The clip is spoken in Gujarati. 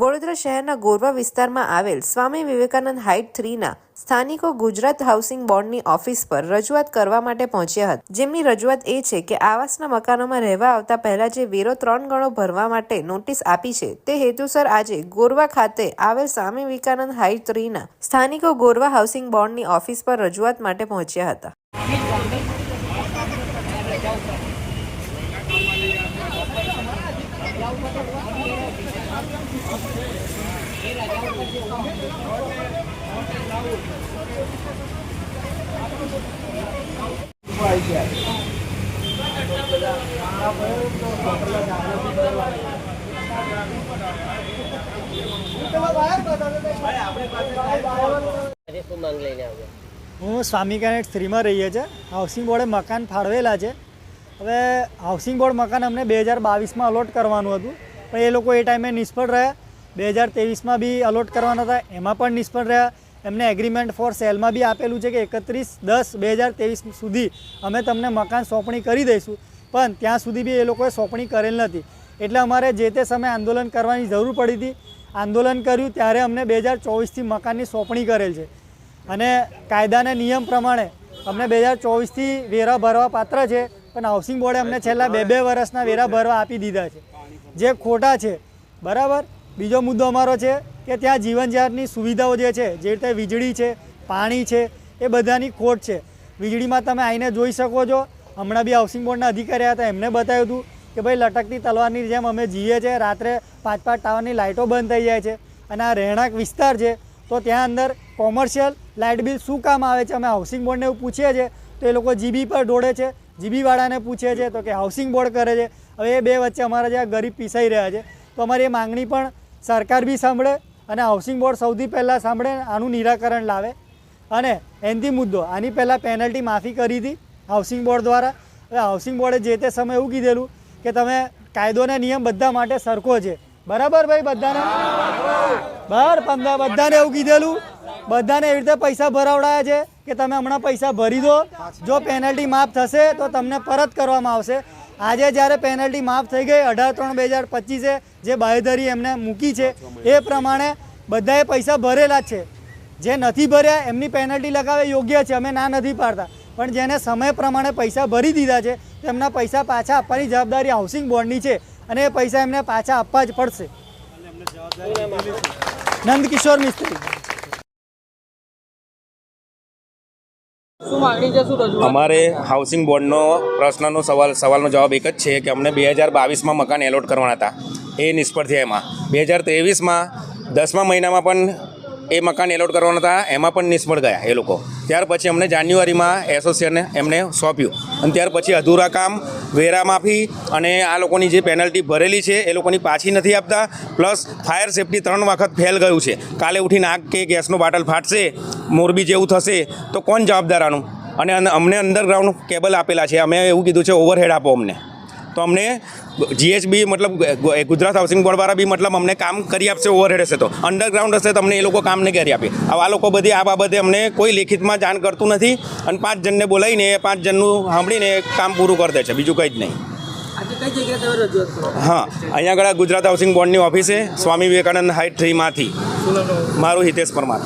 વડોદરા શહેરના ગોરવા વિસ્તારમાં આવેલ સ્વામી વિવેકાનંદ હાઇટ થ્રીના સ્થાનિકો ગુજરાત હાઉસિંગ બોર્ડની ઓફિસ પર રજૂઆત કરવા માટે પહોંચ્યા હતા. જેમની રજૂઆત એ છે કે આવાસના મકાનોમાં રહેવા આવતા પહેલા જે વેરો ત્રણ ગણો ભરવા માટે નોટિસ આપી છે, તે હેતુસર આજે ગોરવા ખાતે આવેલ સ્વામી વિવેકાનંદ હાઇટ થ્રીના સ્થાનિકો ગોરવા હાઉસિંગ બોર્ડની ઓફિસ પર રજૂઆત માટે પહોંચ્યા હતા. હું સ્વામિકારાયણ સ્ત્રીમાં રહીએ છીએ હાઉસિંગ બોર્ડે મકાન ફાળવેલા છે. હવે હાઉસિંગ બોર્ડ મકાન અમને બે હજાર બાવીસમાં અલોટ કરવાનું હતું. પણ એ લોકો એ ટાઈમે નિષ્ફળ રહ્યા. બે હજાર તેવીસમાં બી અલોટ કરવાના હતા. એમાં પણ નિષ્ફળ રહ્યા. એમને એગ્રીમેન્ટ ફોર સેલમાં બી આપેલું છે કે એકત્રીસ દસ બે હજાર ત્રેવીસ સુધી અમે તમને મકાન સોંપણી કરી દઈશું. પણ ત્યાં સુધી બી એ લોકોએ સોંપણી કરેલ નથી. એટલે અમારે જે તે સમયે આંદોલન કરવાની જરૂર પડી હતી. આંદોલન કર્યું ત્યારે અમને બે હજાર ચોવીસથી મકાનની સોંપણી કરેલ છે. અને કાયદાના નિયમ પ્રમાણે અમને બે હજાર ચોવીસથી વેરા ભરવા પાત્ર છે. પણ હાઉસિંગ બોર્ડે અમને છેલ્લા બે બે વર્ષના વેરા ભરવા આપી દીધા છે. જે ખોટા છે, બરાબર? બીજો મુદ્દો અમારો છે કે ત્યાં જીવન જરૂરિયાતની સુવિધાઓ જે છે, જે રીતે વીજળી છે, પાણી છે, એ બધાની ખોટ છે. વીજળીમાં તમે આવીને જોઈ શકો છો. હમણાં બી હાઉસિંગ બોર્ડના અધિકારી હતા, એમને બતાવ્યું હતું કે ભાઈ, લટકતી તલવારની જેમ અમે જીએ છીએ, રાત્રે પાંચ પાંચ ટાવરની લાઇટો બંધ થઈ જાય છે અને આ રહેણાંક વિસ્તાર છે, તો ત્યાં અંદર કોમર્શિયલ લાઇટ બિલ શું કામ આવે છે, અમે હાઉસિંગ બોર્ડને એવું પૂછીએ છીએ, તો એ લોકો જીબી પર દોડે છે જીબી વાળાને પૂછે છે તો કે હાઉસિંગ બોર્ડ કરે છે. હવે એ બે વચ્ચે અમારા જે ગરીબ પીસાઈ રહ્યા છે, તો અમારી એ માંગણી પણ સરકાર બી સાંભળે અને હાઉસિંગ બોર્ડ સૌથી પહેલાં સાંભળે, આનું નિરાકરણ લાવે. અને એનથી મુદ્દો, આની પહેલાં પેનલ્ટી માફી કરી હતી હાઉસિંગ બોર્ડ દ્વારા. હવે હાઉસિંગ બોર્ડે જે તે સમયે એવું કીધેલું કે તમે કાયદો અને નિયમ બધા માટે સરખો છે. બરાબર ભાઈ બધાને? બરાબર. પંદર બધાને એવું કીધેલું બધાને એવી રીતે પૈસા ભરાવડાયા છે કે તમે હમણાં પૈસા ભરી દો. જો પેનલ્ટી માફ થશે તો તમને પરત કરવામાં આવશે. આજે જ્યારે પેનલ્ટી માફ થઈ ગઈ અઢાર ત્રણ બે હજાર પચીસે જે બાહેધરી એમને મૂકી છે, એ પ્રમાણે બધાએ પૈસા ભરેલા છે. જે નથી ભર્યા એમની પેનલ્ટી લગાવે યોગ્ય છે, અમે ના નથી પાડતા. પણ જેને સમય પ્રમાણે પૈસા ભરી દીધા છે, તેમના પૈસા પાછા આપવાની જવાબદારી હાઉસિંગ બોર્ડની છે અને એ પૈસા એમને પાછા આપવા જ પડશે. નંદકિશોર મિસ્ત્રી. અમારે હાઉસિંગ બોર્ડનો પ્રશ્નનો સવાલ, સવાલનો જવાબ એક જ છે કે અમને બે હજાર બાવીસમાં મકાન એલોટ કરવાના હતા. એ નિષ્ફળ થયા એમાં. બે હજાર ત્રેવીસમાં દસમા મહિનામાં પણ એ મકાન એલોટ કરવાના હતા. એમાં પણ નિષ્ફળ ગયા એ લોકો. ત્યાર પછી અમને જાન્યુઆરીમાં એસોસિએશને એમને સોંપ્યું. અને ત્યાર પછી અધૂરા કામ, વેરા માફી અને આ લોકોની જે પેનલ્ટી ભરેલી છે, એ લોકોની પાછી નથી આપતા. પ્લસ ફાયર સેફટી ત્રણ વખત ફેલ ગયું છે. કાલે ઉઠીને આગ કે ગેસનો બાટલ ફાટશે, મોરબી જેવું થશે, તો કોણ જવાબદાર આનું? અને અમને અંડરગ્રાઉન્ડ કેબલ આપેલા છે. અમે એવું કીધું છે ઓવરહેડ આપો અમને. તો અમને જીએચબી મતલબ ગુજરાત હાઉસિંગ બોર્ડવાળા બી મતલબ અમને કામ કરી આપશે ઓવરહેડ હશે તો. અંડરગ્રાઉન્ડ હશે તો અમને એ લોકો કામ નહીં કરી આપે. આ લોકો બધી આ બાબતે અમને કોઈ લેખિતમાં જાણ કરતું નથી અને પાંચ જણને બોલાવીને એ પાંચ જણનું સાંભળીને કામ પૂરું કરી દે છે બીજું કંઈ જ નહીં. હા અહીંયા આગળ ગુજરાત હાઉસિંગ બોર્ડની ઓફિસે સ્વામી વિવેકાનંદ હાઇટ થ્રીમાંથી મારું હિતેશ પરમાર.